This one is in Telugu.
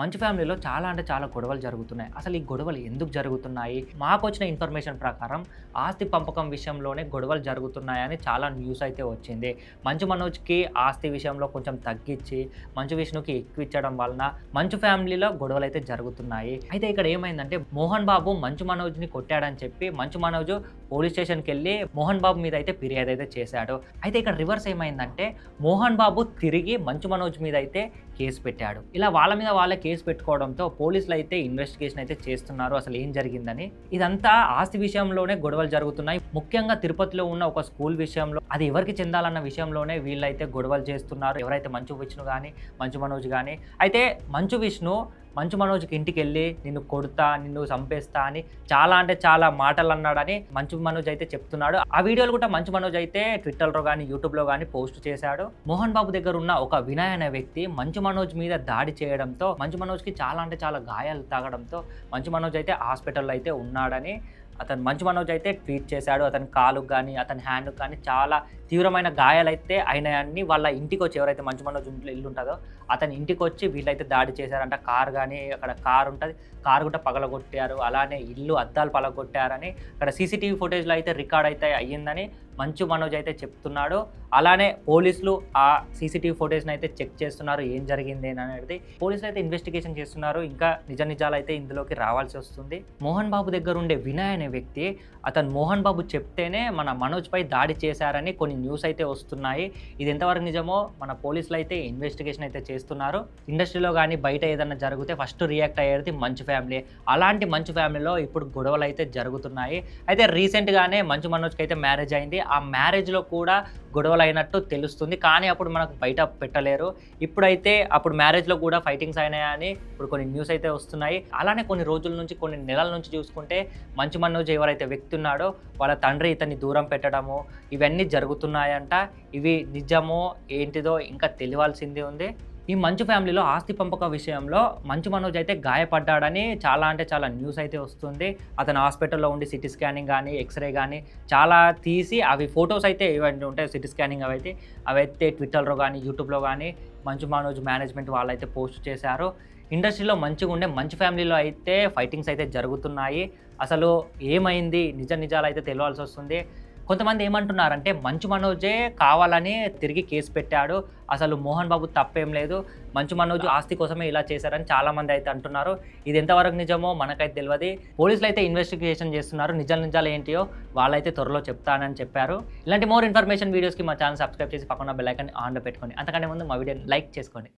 మంచు ఫ్యామిలీలో చాలా అంటే చాలా గొడవలు జరుగుతున్నాయి. అసలు ఈ గొడవలు ఎందుకు జరుగుతున్నాయి? మాకు వచ్చిన ఇన్ఫర్మేషన్ ప్రకారం ఆస్తి పంపకం విషయంలోనే గొడవలు జరుగుతున్నాయని చాలా న్యూస్ అయితే వచ్చింది. మంచు మనోజ్కి ఆస్తి విషయంలో కొంచెం తగ్గించి మంచు విష్ణుకి ఎక్కువ ఇచ్చడం వలన మంచు ఫ్యామిలీలో గొడవలు అయితే జరుగుతున్నాయి. అయితే ఇక్కడ ఏమైందంటే మోహన్ బాబు మంచు మనోజ్ని కొట్టాడని చెప్పి మంచు మనోజ్ పోలీస్ స్టేషన్కి వెళ్ళి మోహన్ బాబు మీద అయితే ఫిర్యాదు అయితే చేశాడు. అయితే ఇక్కడ రివర్స్ ఏమైందంటే మోహన్ బాబు తిరిగి మంచు మనోజ్ మీద అయితే కేసు పెట్టాడు. ఇలా వాళ్ళ మీద వాళ్ళే కేసు పెట్టుకోవడంతో పోలీసులు అయితే ఇన్వెస్టిగేషన్ అయితే చేస్తున్నారు. అసలు ఏం జరిగిందని ఇదంతా ఆస్తి విషయంలోనే గొడవలు జరుగుతున్నాయి. ముఖ్యంగా తిరుపతిలో ఉన్న ఒక స్కూల్ విషయంలో అది ఎవరికి చెందాలన్న విషయంలోనే వీళ్ళైతే గొడవలు చేస్తున్నారు. ఎవరైతే మంచు విష్ణు కానీ మంచు మనోజ్ కానీ అయితే మంచు విష్ణు మంచు మనోజ్కి ఇంటికి వెళ్ళి నిన్ను కొడతా నిన్ను చంపేస్తా అని చాలా అంటే చాలా మాటలు అన్నాడని మంచు మనోజ్ అయితే చెప్తున్నాడు. ఆ వీడియోలు కూడా మంచు మనోజ్ అయితే ట్విట్టర్లో కానీ యూట్యూబ్లో కానీ పోస్ట్ చేశాడు. మోహన్ బాబు దగ్గర ఉన్న ఒక వినయ్ అనే వ్యక్తి మంచు మనోజ్ మీద దాడి చేయడంతో మంచు మనోజ్కి చాలా అంటే చాలా గాయాలు తాగడంతో మంచు మనోజ్ అయితే హాస్పిటల్లో అయితే ఉన్నాడని అతను మంచు మనోజ్ అయితే ట్వీట్ చేశాడు అతని కాలుకు కానీ అతని హ్యాండ్కి కానీ చాలా తీవ్రమైన గాయాలైతే అయినాయని వాళ్ళ ఇంటికి వచ్చి ఎవరైతే మంచు మనోజ్ ఇల్లు ఉంటుందో అతని ఇంటికి వచ్చి వీళ్ళైతే దాడి చేశారంట. కార్ కానీ అక్కడ కార్ ఉంటుంది కారు కూడా పగలగొట్టారు. అలానే ఇల్లు అద్దాలు పగలగొట్టారని అక్కడ సీసీటీవీ ఫుటేజ్లో అయితే రికార్డ్ అయితే అయ్యిందని మంచు మనోజ్ అయితే చెప్తున్నాడు. అలానే పోలీసులు ఆ సీసీటీవీ ఫోటేజ్ని అయితే చెక్ చేస్తున్నారు. ఏం జరిగింది అనేది పోలీసులు అయితే ఇన్వెస్టిగేషన్ చేస్తున్నారు. ఇంకా నిజ నిజాలు అయితే ఇందులోకి రావాల్సి వస్తుంది. మోహన్ బాబు దగ్గర ఉండే వినయ్ అనే వ్యక్తి అతను మోహన్ బాబు చెప్తేనే మన మనోజ్ పై దాడి చేశారని కొన్ని న్యూస్ అయితే వస్తున్నాయి. ఇది ఎంతవరకు నిజమో మన పోలీసులు అయితే ఇన్వెస్టిగేషన్ అయితే చేస్తున్నారు. ఇండస్ట్రీలో కానీ బయట ఏదైనా జరిగితే ఫస్ట్ రియాక్ట్ అయ్యేది మంచు ఫ్యామిలీ. అలాంటి మంచు ఫ్యామిలీలో ఇప్పుడు గొడవలు అయితే జరుగుతున్నాయి. అయితే రీసెంట్గానే మంచు మనోజ్కి అయితే మ్యారేజ్ అయింది. ఆ మ్యారేజ్లో కూడా గొడవలు అయినట్టు తెలుస్తుంది. కానీ అప్పుడు మనకు బయట పెట్టలేరు. ఇప్పుడైతే అప్పుడు మ్యారేజ్లో కూడా ఫైటింగ్స్ అయినాయని ఇప్పుడు కొన్ని న్యూస్ అయితే వస్తున్నాయి. అలానే కొన్ని రోజుల నుంచి కొన్ని నెలల నుంచి చూసుకుంటే మంచి మనోజ్ ఎవరైతే వ్యక్తి ఉన్నాడో వాళ్ళ తండ్రి ఇతన్ని దూరం పెట్టడము ఇవన్నీ జరుగుతున్నాయంట. ఇవి నిజమో ఏంటిదో ఇంకా తెలియాల్సింది ఉంది. ఈ మంచు ఫ్యామిలీలో ఆస్తి పంపక విషయంలో మంచు మనోజ్ అయితే గాయపడ్డాడని చాలా అంటే చాలా న్యూస్ అయితే వస్తుంది. అతను హాస్పిటల్లో ఉండి సిటీ స్కానింగ్ కానీ ఎక్స్రే కానీ చాలా తీసి అవి ఫొటోస్ అయితే ఇవన్నీ ఉంటాయి సిటీ స్కానింగ్ అవి అయితే అవైతే ట్విట్టర్లో కానీ యూట్యూబ్లో కానీ మంచు మనోజ్ మేనేజ్మెంట్ వాళ్ళైతే పోస్ట్ చేశారు. ఇండస్ట్రీలో మంచిగా ఉండే మంచి ఫ్యామిలీలో అయితే ఫైటింగ్స్ అయితే జరుగుతున్నాయి. అసలు ఏమైంది? నిజ నిజాలు అయితే తెలియాల్సి వస్తుంది. కొంతమంది ఏమంటున్నారంటే మంచు మనోజే కావాలని తిరిగి కేసు పెట్టాడు. అసలు మోహన్ బాబు తప్పేం లేదు. మంచు మనోజ్ ఆస్తి కోసమే ఇలా చేశారని చాలా మంది అయితే అంటున్నారు. ఇది ఎంతవరకు నిజమో మనకైతే తెలియదు పోలీసులు అయితే ఇన్వెస్టిగేషన్ చేస్తున్నారు. నిజాలు నిజాలు ఏంటియో వాళ్ళైతే త్వరలో చెప్తానని చెప్పారు. ఇలాంటి మోర్ ఇన్ఫర్మేషన్ వీడియోస్కి మా ఛానల్ సబ్స్క్రైబ్ చేసి పక్కన బెల్ ఐకాన్ ఆన్లో పెట్టుకోండి. అంతకంటే ముందు మా వీడియోని లైక్ చేసుకోండి.